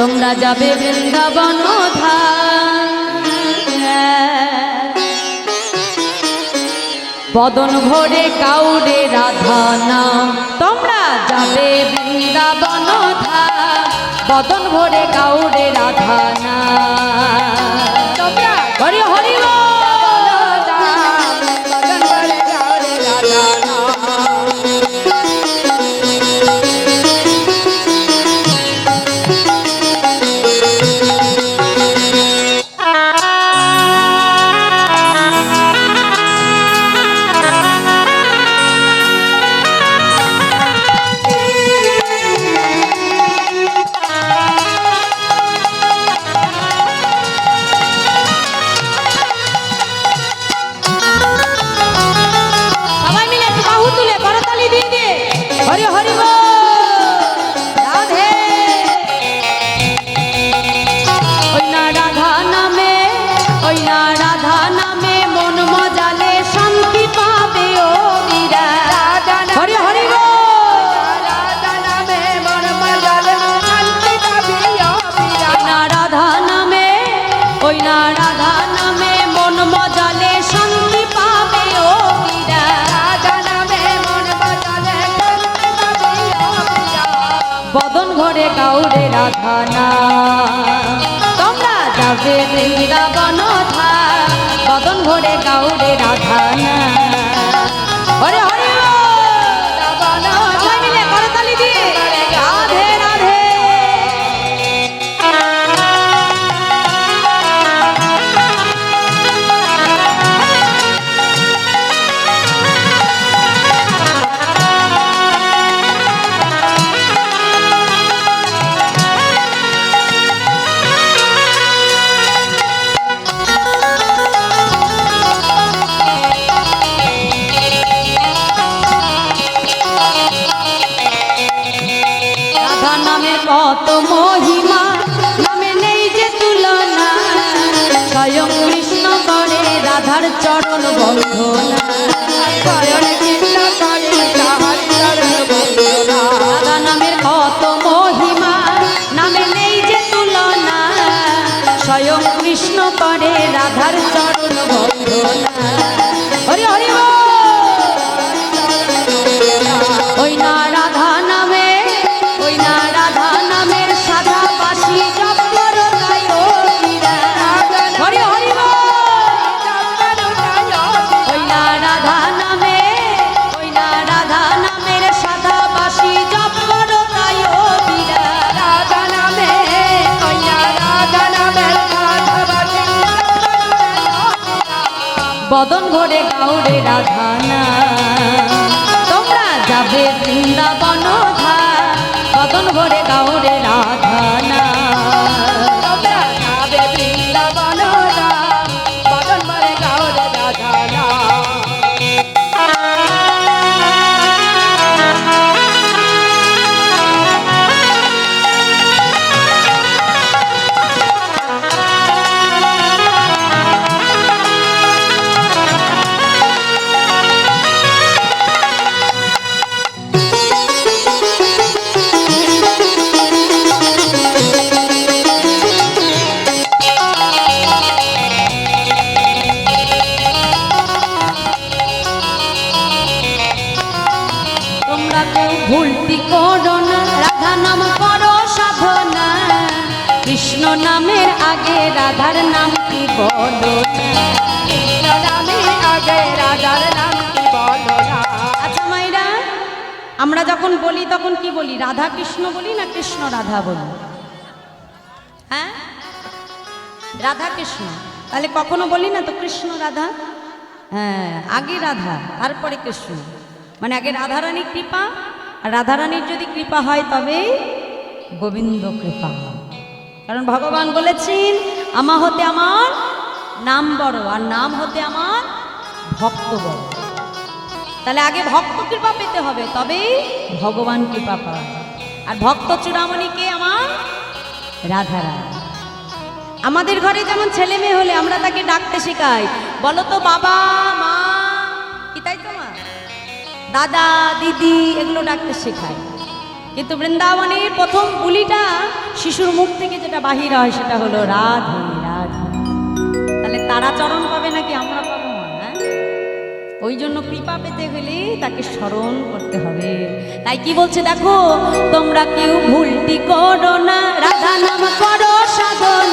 তোমরা যাবে বৃন্দাবন বদন ভরে কাউরে রাধা নাম। তোমরা যাবে বৃন্দাবন বদন ভরে কাউরে রাধা নাম। তোমরা হরি হরি কাউরে রাধা তোমরা যাবে বৃন্দাবন বদন ঘরে কাউরে রাধা হরে হরে বদন ঘরে গাউরে রাধানা। তোমরা যাবে বৃন্দাবন ধা বদন ঘরে গাউরে রাধা আমরা যখন বলি, তখন কি বলি? রাধা কৃষ্ণ বলি না কৃষ্ণ রাধা বলি? হ্যাঁ? রাধা কৃষ্ণ তাহলে কখনো বলি না তো কৃষ্ণ রাধা? হ্যাঁ আগে রাধা, তারপরে কৃষ্ণ। মানে আগে রাধারানীর কৃপা, আর রাধারানীর যদি কৃপা হয় তবে গোবিন্দ কৃপা। কারণ ভগবান বলেছেন, আমা হতে আমার নাম বড়, আর নাম হতে আমার ভক্ত বড়। তাহলে আগে ভক্ত কৃপা পেতে হবে, তবেই ভগবান কৃপা পাওয়া। আর ভক্ত চূড়ামণিকে আমার? রাধা রাধা আমাদের ঘরে যেমন ছেলে মেয়ে হলে আমরা তাকে ডাকতে শেখাই। বলো তো বাবা, মা, কি তাই তো মা? দাদা, দিদি, এগুলো ডাকতে শেখাই কিন্তু বৃন্দাবনের প্রথম বুলিটা শিশুর মুখ থেকে যেটা বাহির হয় সেটা হলো রাধে রাধে। তাহলে তারা চরণ পাবে নাকি আমরা পাবো? ওই জন্য কৃপা পেতে হলে তাকে স্মরণ করতে হবে। তাই কি বলছে দেখো, তোমরা কেউ ভুলটি করো না, রাধা নাম করো সাধনা।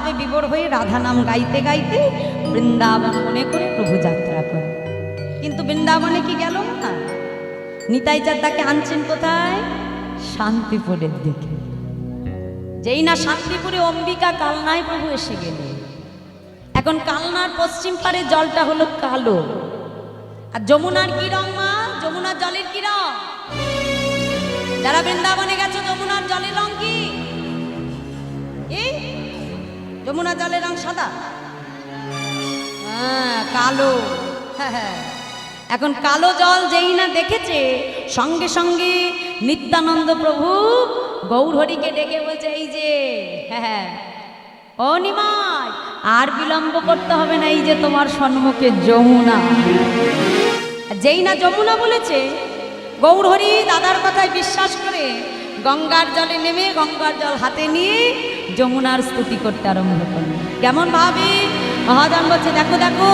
ভাবে বিবর হয়ে রাধা নাম গাইতে গাইতে বৃন্দাবন মনে করে প্রভু যাত্রা করে। কিন্তু বৃন্দাবনে কি গেল না নিতাই চাঁদ তাকে আনছেন কোথায়? শান্তিপুরের দিকে। যেই না শান্তিপুরে অম্বিকা কালনায় প্রভু এসে গেলে এখন কালনার পশ্চিম পারে জলটা হলো কালো। আর যমুনার কি রং মা? যমুনার জলের কি রং? যারা বৃন্দাবনে গেছো, যমুনার জলের রং যমুনা জলের রং সাদা? হ্যাঁ কালো। হ্যাঁ হ্যাঁ। এখন কালো জল যেই না দেখেছে, সঙ্গে সঙ্গে নিত্যানন্দ প্রভু গৌরহরিকে ডেকে বলছে, এই যে হ্যাঁ হ্যাঁ। আর বিলম্ব করতে হবে না, এই যে তোমার সম্মুখে যমুনা। যেই না যমুনা বলেছে, গৌরহরি দাদার কথায় বিশ্বাস করে গঙ্গার জলে নেমে গঙ্গার জল হাতে নিয়ে যমুনার স্তুতি করতে আরম্ভ করল। কেমন ভাবি? মহাজন বলছে, দেখো দেখো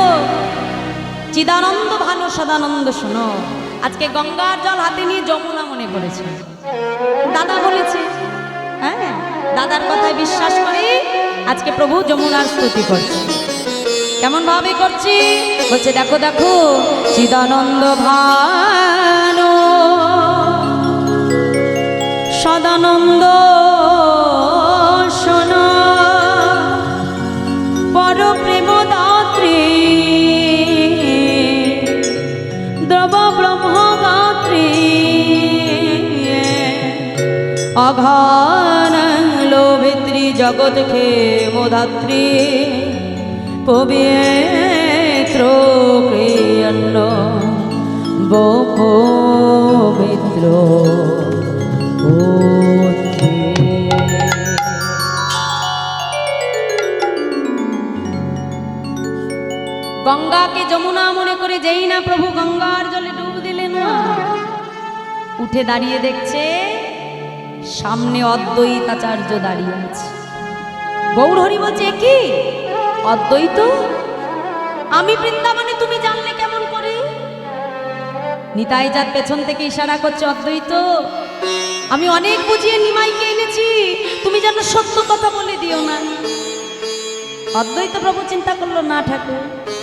চিদানন্দ ভানু সদানন্দ শোনো। আজকে গঙ্গার জল হাতে নিয়ে যমুনা মনে করেছে দাদা বলেছে হ্যাঁ দাদার কথায় বিশ্বাস করে আজকে প্রভু যমুনার স্তুতি করছে। কেমন ভাবে করছি? বলছে, দেখো দেখো চিদানন্দ ভানো সদানন্দ শোন। পর দাত্রী দ্রব অঘান লোভিত্রী জগৎ খে মোধাত্রী পবিত্র ক্রিয়ন্ন পবিত্র গঙ্গাকে যমুনা মনে করে যেই না প্রভু গঙ্গার জলে ডুব দিলেন উঠে দাঁড়িয়ে দেখছে সামনে অদ্বৈতাচার্য দাঁড়িয়ে আছে। গৌরহরি বলছে, "এ কি? অদ্বৈত? আমি বৃন্দাবনে তুমি জানলে কেমন করে? নিতাই যার পেছন থেকে ইশারা করছে, অদ্বৈত, আমি অনেক বুঝিয়ে নিমাইকে এনেছি। তুমি যেন সত্য কথা বলে দিও না। অদ্বৈত প্রভু চিন্তা করল, না ঠাকুর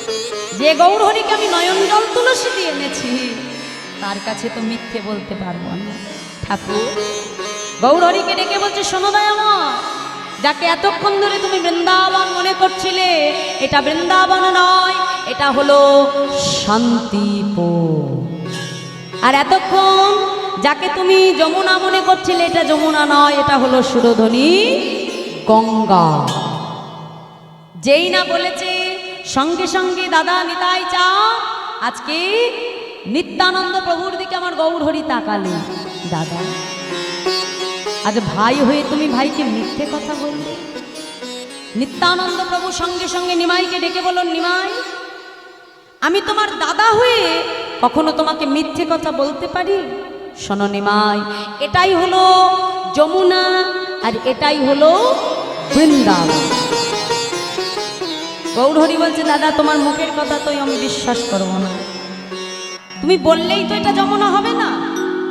যে গৌরহরিকে আমি নয়ন জল তুলসী দিয়ে এনেছি, তার কাছে তো মিথ্যে বলতে পারব না ঠাকুর, গৌরহরিকে ডেকে বলছে, শোনো দয়ামা যাকে এতক্ষণ ধরে তুমি বৃন্দাবন মনে করছিলে, এটা বৃন্দাবন নয়, এটা হলো শান্তিপুর আর এতক্ষণ যাকে তুমি যমুনা মনে করছিলে, এটা যমুনা নয়, এটা হলো সুরধ্বনি গঙ্গা। যেই না বলেছে সঙ্গে সঙ্গে দাদা নিতাই চা। আজকে নিত্যানন্দ প্রভুর দিকে আমার গৌরহরি তাকালে। দাদা, আজ ভাই হয়ে তুমি ভাইকে মিথ্যে কথা বললে। নিত্যানন্দ প্রভু সঙ্গে সঙ্গে নিমাইকে ডেকে বলল, নিমাই, আমি তোমার দাদা হয়ে কখনো তোমাকে মিথ্যে কথা বলতে পারি? শোনো নিমাই, এটাই হলো যমুনা আর এটাই হলো বৃন্দাবন। গৌরহরি বলছে, দাদা, তোমার মুখের কথা তো আমি বিশ্বাস করব না। তুমি বললেই তো এটা যমুনা হবে না।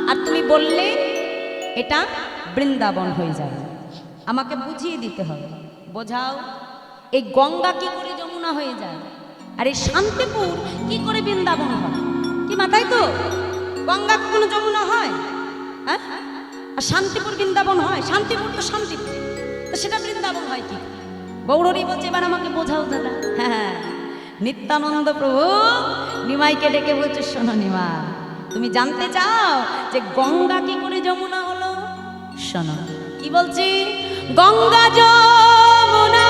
আর তুমি বললে এটা বৃন্দাবন হয়ে যাবে। আমাকে বুঝিয়ে দিতে হবে। বোঝাও, এই গঙ্গা কি করে যমুনা হয়ে যায়? আর এই শান্তিপুর কি করে বৃন্দাবন হয়? কি মাথায় তো? গঙ্গা কখনো যমুনা হয়? হ্যাঁ? আর শান্তিপুর বৃন্দাবন হয়? শান্তিপুর তো শান্তিপুর। তো সেটা বৃন্দাবন হয় কি গৌরী বলছে এবার আমাকে বোঝাও দাদা। হ্যাঁ নিত্যানন্দ প্রভু নিমাইকে ডেকে বলছে শোনো নিমা তুমি জানতে চাও যে গঙ্গা কি করে যমুনা হলো? শোনো। কি বলছি? গঙ্গা যমুনা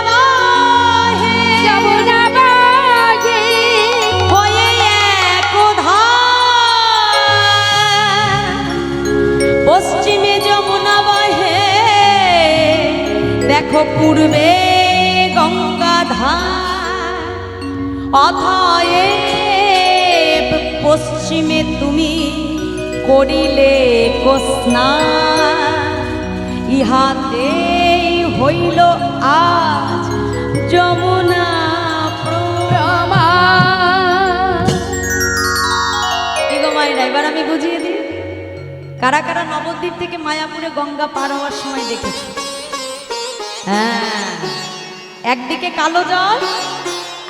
হয়ে। পশ্চিমে যমুনা বহে দেখো পূর্বে অথয়েব পশ্চিমে তুমি করিলে কোস্নান ইহাতে হইল আজ যমুনা এবার আমি বুঝিয়ে দিই? কারা কারা নবদ্বীপ থেকে মায়াপুরে গঙ্গা পার হওয়ার সময় দেখেছি? হ্যাঁ একদিকে কালো জল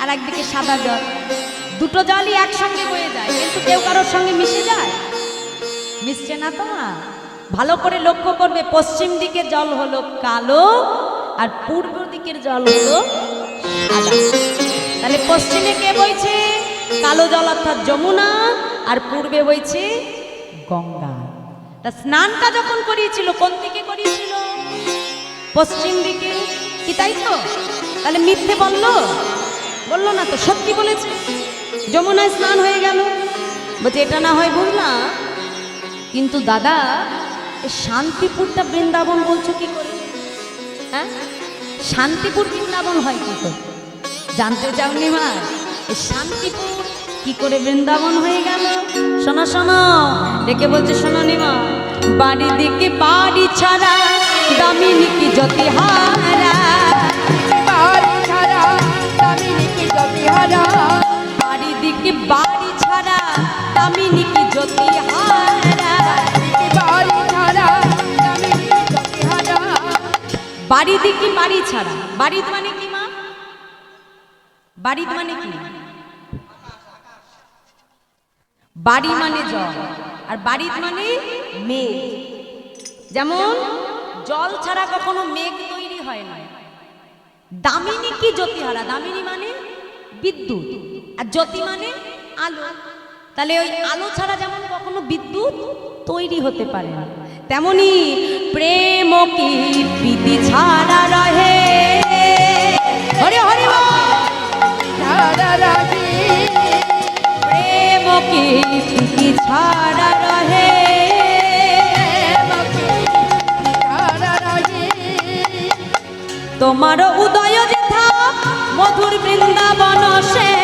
আর একদিকে সাদা জল। দুটো জলই একসঙ্গে বয়ে যায়, কিন্তু কেউ কারোর সঙ্গে মিশে যায়? মিশছে না তো মা। ভালো করে লক্ষ্য করবে, পশ্চিম দিকের জল হলো কালো আর পূর্ব দিকের জল হলো তাহলে পশ্চিমে কে বইছে? কালো জল অর্থাৎ যমুনা, আর পূর্বে বইছে গঙ্গা। তা স্নানটা যখন করিয়েছিল, কোন দিকে করিয়েছিল? পশ্চিম দিকে। কি তাই তো? তাহলে মিথ্যে বলল? বলল, না তো, সত্যি বলেছে। যমুনায় স্নান হয়ে গেল। বলছে, এটা না হয় বুঝলাম কিন্তু দাদা এ শান্তিপুরটা বৃন্দাবন বলছো কি করে? হ্যাঁ? শান্তিপুর বৃন্দাবন হয় কি করে? জানতে চাওনি মা? এই শান্তিপুর কি করে বৃন্দাবন হয়ে গেল? শোনো শোনো, ডেকে বলছে, শোনো নিমা বাড়ি দিকে বাড়ি ছাড়া দামিনী কি জ্যোতি হারা দিকে বাড়ি ছাড়া দামিনী কি জ্যোতি হারা? বাড়ি ছাড়া কি বাড়ি ছাড়া? মানে কি মা? মানে কি? বাড়ি মানে জল, আর বাড়ির মানে মেঘ। যেমন, জল ছাড়া কখনো মেঘ তৈরি হয় না। দামিনী কি জ্যোতিহারা দামিনী মানে বিদ্যুৎ। আর জ্যোতি মানে আলো। তাহলে ওই আলো ছাড়া যেমন কখনো বিদ্যুৎ তৈরি হতে পারে না তেমনি প্রেম কি প্রীতি ছাড়া রহে। হরে হরে প্রেম কি প্রীতি ছাড়া রহে। তোমার উদয় যেথা মধুর বৃন্দাবন সেথা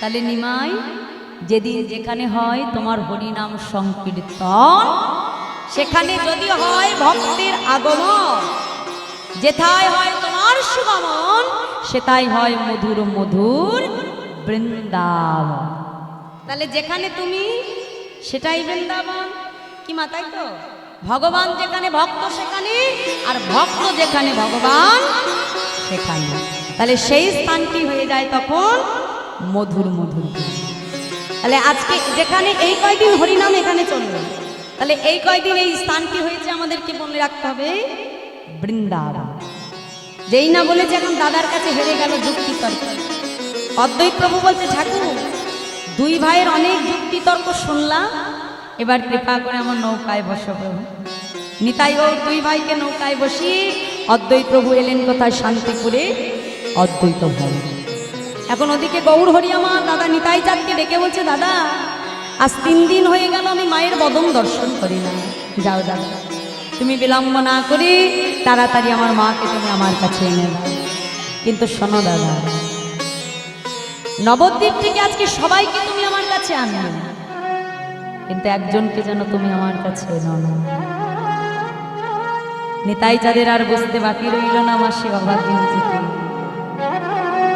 তাহলে নিমাই, যেদিন যেখানে হয় তোমার হরিনাম সংকীর্তন, সেখানে যদি হয় ভক্তের আগমন, যেথায় হয় তোমার সুগমন সেটাই হয় মধুর মধুর বৃন্দাবন। তাহলে যেখানে তুমি, সেটাই বৃন্দাবন। কি মাতাই তো? ভগবান যেখানে ভক্ত, সেখানে, আর ভক্ত যেখানে ভগবান, সেখানে। তাহলে সেই স্থানটি হয়ে যায় তখন মধুর মধুর তাহলে আজকে যেখানে এই কয়দিন হরিনাম এখানে চলবে, তাহলে এই কয়দিন এই স্থানটি হয়েছে আমাদেরকে মনে রাখতে হবে? বৃন্দাবন। যেই না বলেছে এখন দাদার কাছে হেরে গেল যুক্তি তর্ক। অদ্বৈত প্রভু বলছে, ঠাকুর, দুই ভাইয়ের অনেক যুক্তি তর্ক শুনলাম, এবার কৃপা করে আমার নৌকায় বসো প্রভু। নিতাই ও দুই ভাইকে নৌকায় বসিয়ে অদ্বৈত প্রভু এলেন কোথায়? শান্তিপুরে অদ্বৈত ভবন। এখন ওদিকে গৌর হরি আমার দাদা নিতাই চাঁদকে ডেকে বলছে, দাদা, আজ তিন দিন হয়ে গেল আমি মায়ের বদন দর্শন করি না। যাও দাদা তুমি বিলম্ব না করে তাড়াতাড়ি আমার মাকে তুমি আমার কাছে এনে কিন্তু শোনো, দাদা নবদ্বীপ থেকে আজকে সবাইকে তুমি আমার কাছে আনবে। কিন্তু একজনকে যেন তুমি আমার কাছে এনো না। নিতাই চাঁদের আর বুঝতে বাকি রইল না মাসে অভাব যেতে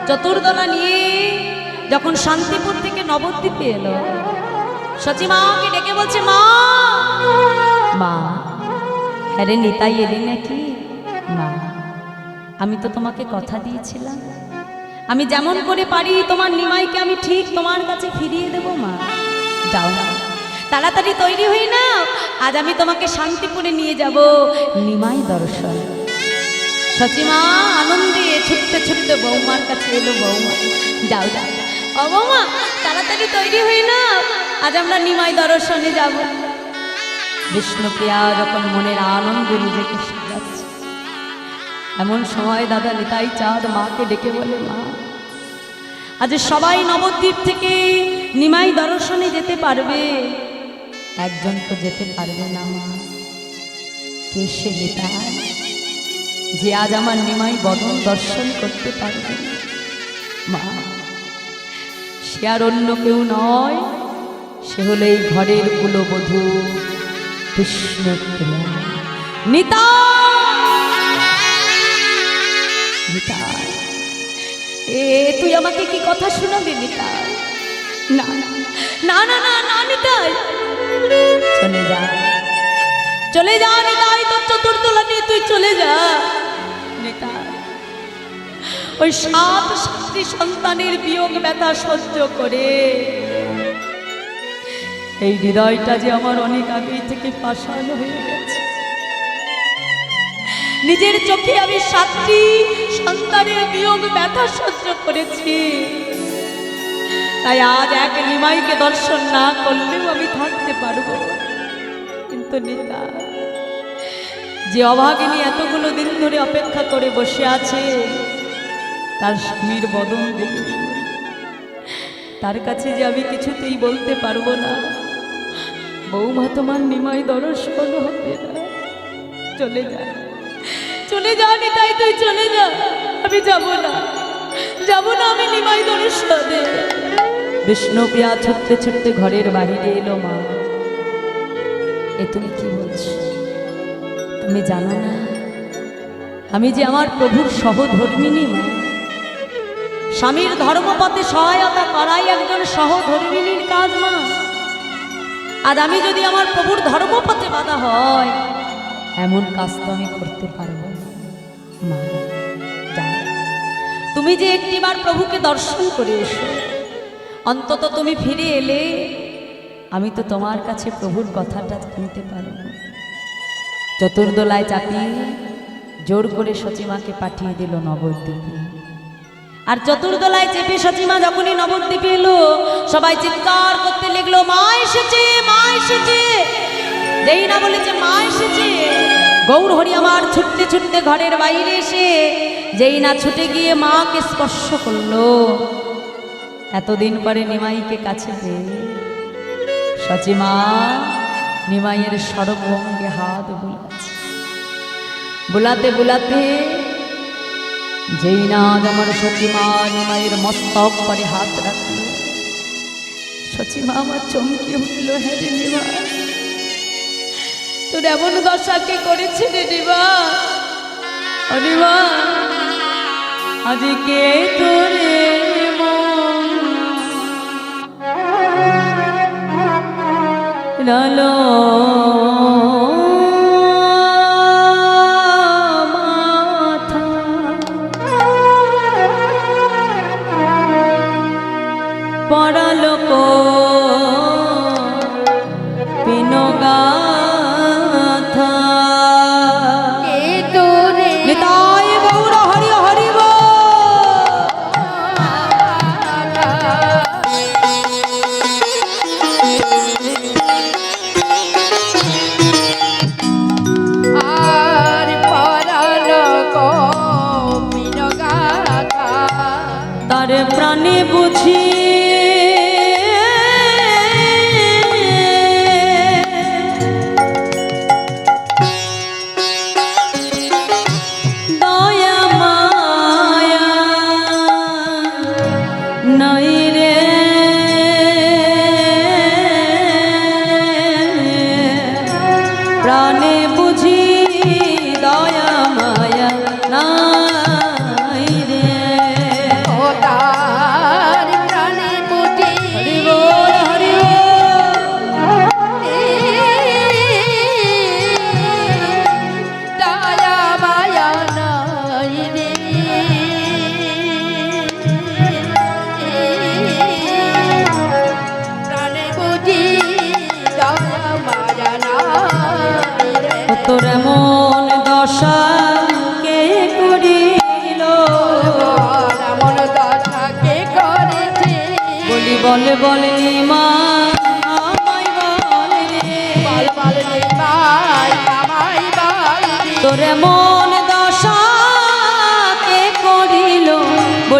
চতুর্দলা নিয়ে যখন শান্তিপুর থেকে নবদ্বীপে এলো সচিমাকে ডেকে বলছে, মা! মা হ্যাঁ নিতাই এলি নাকি? মা, আমি তো তোমাকে কথা দিয়েছিলাম। আমি যেমন করে পারি তোমার নিমাইকে আমি ঠিক তোমার কাছে ফিরিয়ে দেব, মা। যাও না তাড়াতাড়ি তৈরি হই না আজ আমি তোমাকে শান্তিপুরে নিয়ে যাব নিমাই দর্শন। সচিমা, আনন্দে ছুটতে ছুটতে বৌমার কাছে এলো বৌমা। যাও যাও। ও বৌমা, তাড়াতাড়ি তৈরি হই না আজ আমরা নিমাই দর্শনে যাব। বিষ্ণুপ্রিয়া যখন মনের আনন্দ নিজেকে সাজাচ্ছে। এমন সময় দাদা নিতাই চাঁদ মাকে ডেকে বলে, মা, আজ সবাই নবদ্বীপ থেকে নিমাই দর্শনে যেতে পারবে। একজন তো যেতে পারবে না, মা। কে সে নিতাই? যে আজ আমার নিমাই বদন দর্শন করতে পারবে মা, সে আর অন্য কেউ নয়, সে হলো এই ঘরের কুলবধূ বিষ্ণুপ্রিয়া নিতা নিতাই এ, তুই আমাকে কি কথা শোনাবি, নিতাই? না না না না না, নিতাই। চলে যা। চলে যা, নিতাই, তোর চতুর্দলা নিয়ে তুই চলে যা। ওই সাত সাতটি সন্তানের বিয়োগ ব্যথা সহ্য করে। এই হৃদয়টা যে আমার অনেক আগেই থেকে পাষাণ হয়ে গেছে। নিজের চোখে আমি সাতটি সন্তানের বিয়োগ ব্যথা সহ্য করেছি। তাই আজ এক নিমাইকে দর্শন না করলেও আমি থাকতে পারব। কিন্তু নিতা, যে অভাগিনী এতগুলো দিন ধরে অপেক্ষা করে বসে আছে তার স্বামীর বদন দেখে তার কাছে যে আমি কিছুতেই বলতে পারব না। বৌমা তোমার নিমাই দর্শন হবে না। চলে যা। চলে যা, নিতাই, তুই চলে যা। আমি যাব না। যাব না আমি নিমাই দর্শনে বিষ্ণুপ্রিয়া ছুটতে ছুটতে ঘরের বাহিরে এলো মা। এ তুমি কি বলছো? তুমি জানো না? আমি যে আমার প্রভুর সহধর্মিনী মা। স্বামীর ধর্মপথে সহায়তা করাই একজন সহধর্মিনীর কাজ, মা। আর আমি যদি আমার প্রভুর ধর্মপথে বাধা হয়, এমন কাজ তো আমি করতে পারব মা তুমি যে একটিবার প্রভুকে দর্শন করে এসো, অন্তত তুমি ফিরে এলে আমি তো তোমার কাছে প্রভুর কথাটা শুনতে পারব চতুর্দোলায় চাপিয়ে জোর করে সচিমাকে পাঠিয়ে দিল নবদ্বীপে। আর চতুর্দলায় চেপে সচিমা যখনই নবদ্বীপে এলো, সবাই চিৎকার করতে লাগল, মা এসেছে মা এসেছে! যেই না বলেছে, মা এসেছে! গৌর হরি আমার ছুটতে ছুটতে ঘরের বাইরে এসে যেই না ছুটে গিয়ে মাকে স্পর্শ করল। এতদিন পরে নিমাইকে কাছে পেয়ে সচিমা নিমাইয়ের সর্বঙ্গে হাত বুলাচ্ছে বুলাতে বুলাতে যেই না আমার সচিমা নিমাইয়ের মস্তক পরে হাত রাখল। সচিমা, আমার চমকে উঠল হ্যাঁ রে তোর এমন দশা কে করেছে রে নিমা? অনিমা আজকে তোরে লালো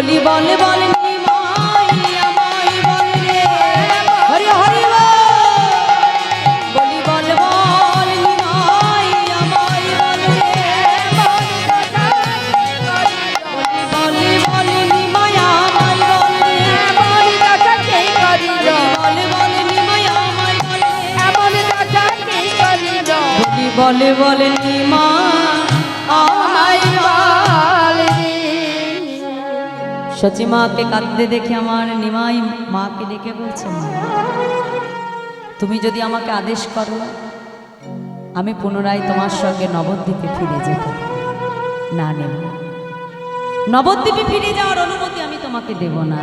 বলি বল বল বল বল। সচি মাকে কাঁদতে দেখে আমার নিমাই মাকে ডেকে বলছে তুমি যদি আমাকে আদেশ করো, আমি পুনরায় তোমার সঙ্গে নবদ্বীপে ফিরে যেতে না নেব নবদ্বীপে ফিরে যাওয়ার অনুমতি আমি তোমাকে দেব না।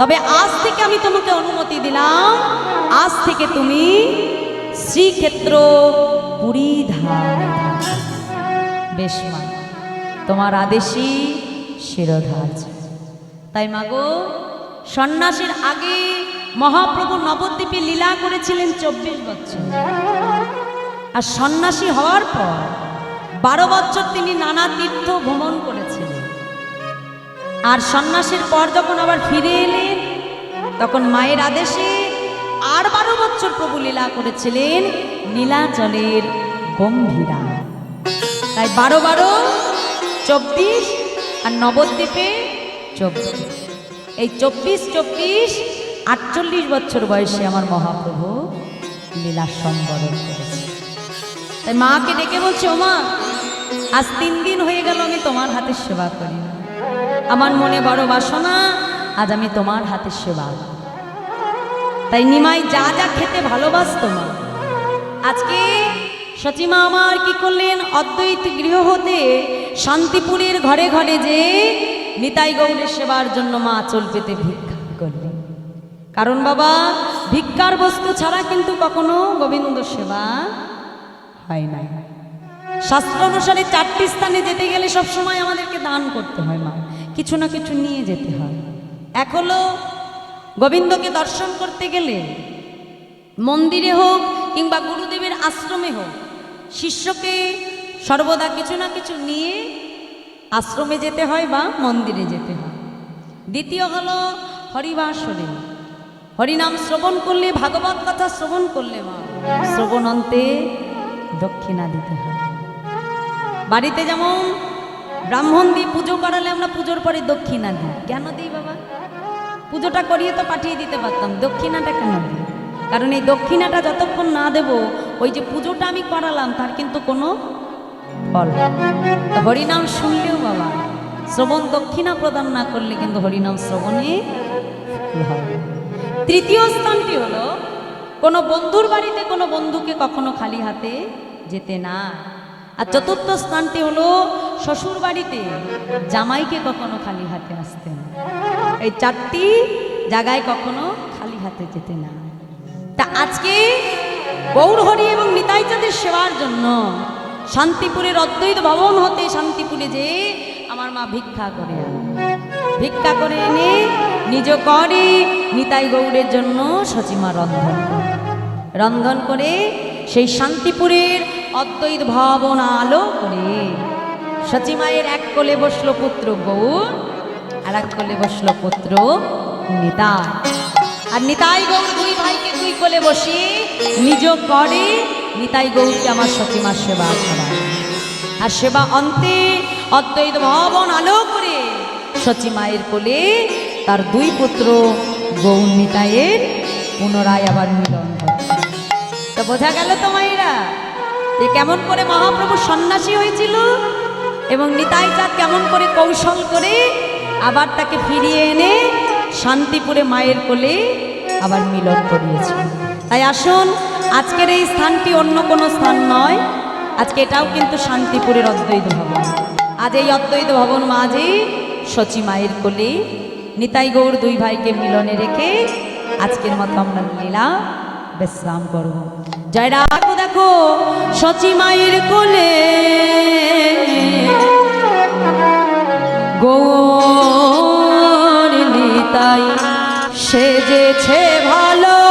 তবে আজ থেকে আমি তোমাকে অনুমতি দিলাম। আজ থেকে তুমি শ্রীক্ষেত্র পুরী বেশ, মা, তোমার আদেশই শিরোধার্য। তাই মাগো, সন্ন্যাসীর আগে মহাপ্রভু নবদ্বীপে লীলা করেছিলেন চব্বিশ বছর। আর সন্ন্যাসী হওয়ার পর বারো বছর তিনি নানা তীর্থ ভ্রমণ করেছিলেন। আর সন্ন্যাসীর পর যখন আবার ফিরে এলেন, তখন মায়ের আদেশে আর বারো বছর প্রভু লীলা করেছিলেন নীলাচলের গম্ভীরা। তাই বারো বারো, চব্বিশ আর নবদ্বীপে চব্বিশ। এই চব্বিশ চব্বিশ, আটচল্লিশ বছর বয়সে আমার মহাপ্রভু লীলা সম্বরণ করেছে। তাই মাকে ডেকে বলছে ও মা আজ তিন দিন হয়ে গেল আমি তোমার হাতে সেবা করি আমার মনে বড় বাসনা, আজ আমি তোমার হাতে সেবা তাই নিমাই যা যা খেতে ভালোবাসতো মা, আজকে সচিমা আমার কি করলেন? অদ্বৈত গৃহ হতে শান্তিপুরের ঘরে ঘরে যে নিতাই গৌরের সেবার জন্য মা আচল পেতে ভিক্ষা করলেন। কারণ বাবা, ভিক্ষার বস্তু ছাড়া কিন্তু কখনো গোবিন্দ সেবা হয় না শাস্ত্র অনুসারে চারটি স্থানে যেতে গেলে সবসময় আমাদেরকে দান করতে হয় মা। কিছু না কিছু নিয়ে যেতে হয়। হলো, গোবিন্দকে দর্শন করতে গেলে মন্দিরে হোক কিংবা গুরুদেবের আশ্রমে হোক, শিষ্যকে সর্বদা কিছু না কিছু নিয়ে আশ্রমে যেতে হয় বা মন্দিরে যেতে হয়। দ্বিতীয় হলো হরিবাসরে। হরিনাম শ্রবণ করলে, ভাগবত কথা শ্রবণ করলে মা, শ্রবণ অন্তে দক্ষিণা দিতে হয়। বাড়িতে যেমন ব্রাহ্মণ দিয়ে পুজো করালে আমরা পুজোর পরে দক্ষিণা দিই। কেন দিই বাবা? পুজোটা করিয়ে তো পাঠিয়ে দিতে পারতাম, দক্ষিণাটা কেন দিই? কারণ এই দক্ষিণাটা যতক্ষণ না দেব, ওই যে পুজোটা আমি করালাম, তার কিন্তু কোনো ফল হরিনাম শুনলেও বাবা, শ্রবণ দক্ষিণা প্রদান না করলে কিন্তু হরিনাম শ্রবণে। তৃতীয় স্থানটি হলো, কোনো বন্ধুর বাড়িতে কোনো বন্ধুকে কখনো খালি হাতে যেতে না। আর চতুর্থ স্থানটি হলো, শ্বশুর বাড়িতে জামাইকে কখনো খালি হাতে আসতে না। এই চারটি জায়গায় কখনো খালি হাতে যেতে না। তা আজকে গৌরহরি এবং নিতাই চাঁদের সেবার জন্য শান্তিপুরের অদ্বৈত ভবন হতে শান্তিপুরে যে আমার মা ভিক্ষা করে। ভিক্ষা করে এনে নিজ করে নিতাই গৌড়ের জন্য সচিমা রন্ধন রন্ধন করে সেই শান্তিপুরের অদ্বৈত ভবন আলো করে। সচিমায়ের এক কোলে বসল পুত্র গৌর আর এক কোলে বসল পুত্র নিতাই। আর নিতাই গৌর দুই ভাইকে দুই কোলে বসে নিজ করে নিতাই গৌরকে আমার সচিমার সেবা আর সেবা অন্তে অদ্বৈত ভবন আলো করে সচিমায়ের কোলে তার দুই পুত্র গৌর নিতাইয়ের পুনরায় আবার মিলন তো বোঝা গেল তো মায়েরা যে কেমন করে মহাপ্রভু সন্ন্যাসী হয়েছিল এবং নিতাই চাঁদ কেমন করে কৌশল করে আবার তাকে ফিরিয়ে এনে শান্তিপুরে মায়ের কোলে আবার মিলন করিয়েছে। তাই আসুন আজকের এই স্থানটি অন্য কোনো স্থান নয়। আজকে এটাও কিন্তু শান্তিপুরের অদ্বৈত ভবন। আজ এই অদ্বৈত ভবন মাঝে সচি মায়ের কোলে। নিতাই গৌর দুই ভাইকে মিলনে রেখে আজকের মতো আমরা লীলা বিশ্রাম করব। জয় রাখো দেখো সচি মায়ের কোলে। গৌর নিতাই সেজেছে ভালো।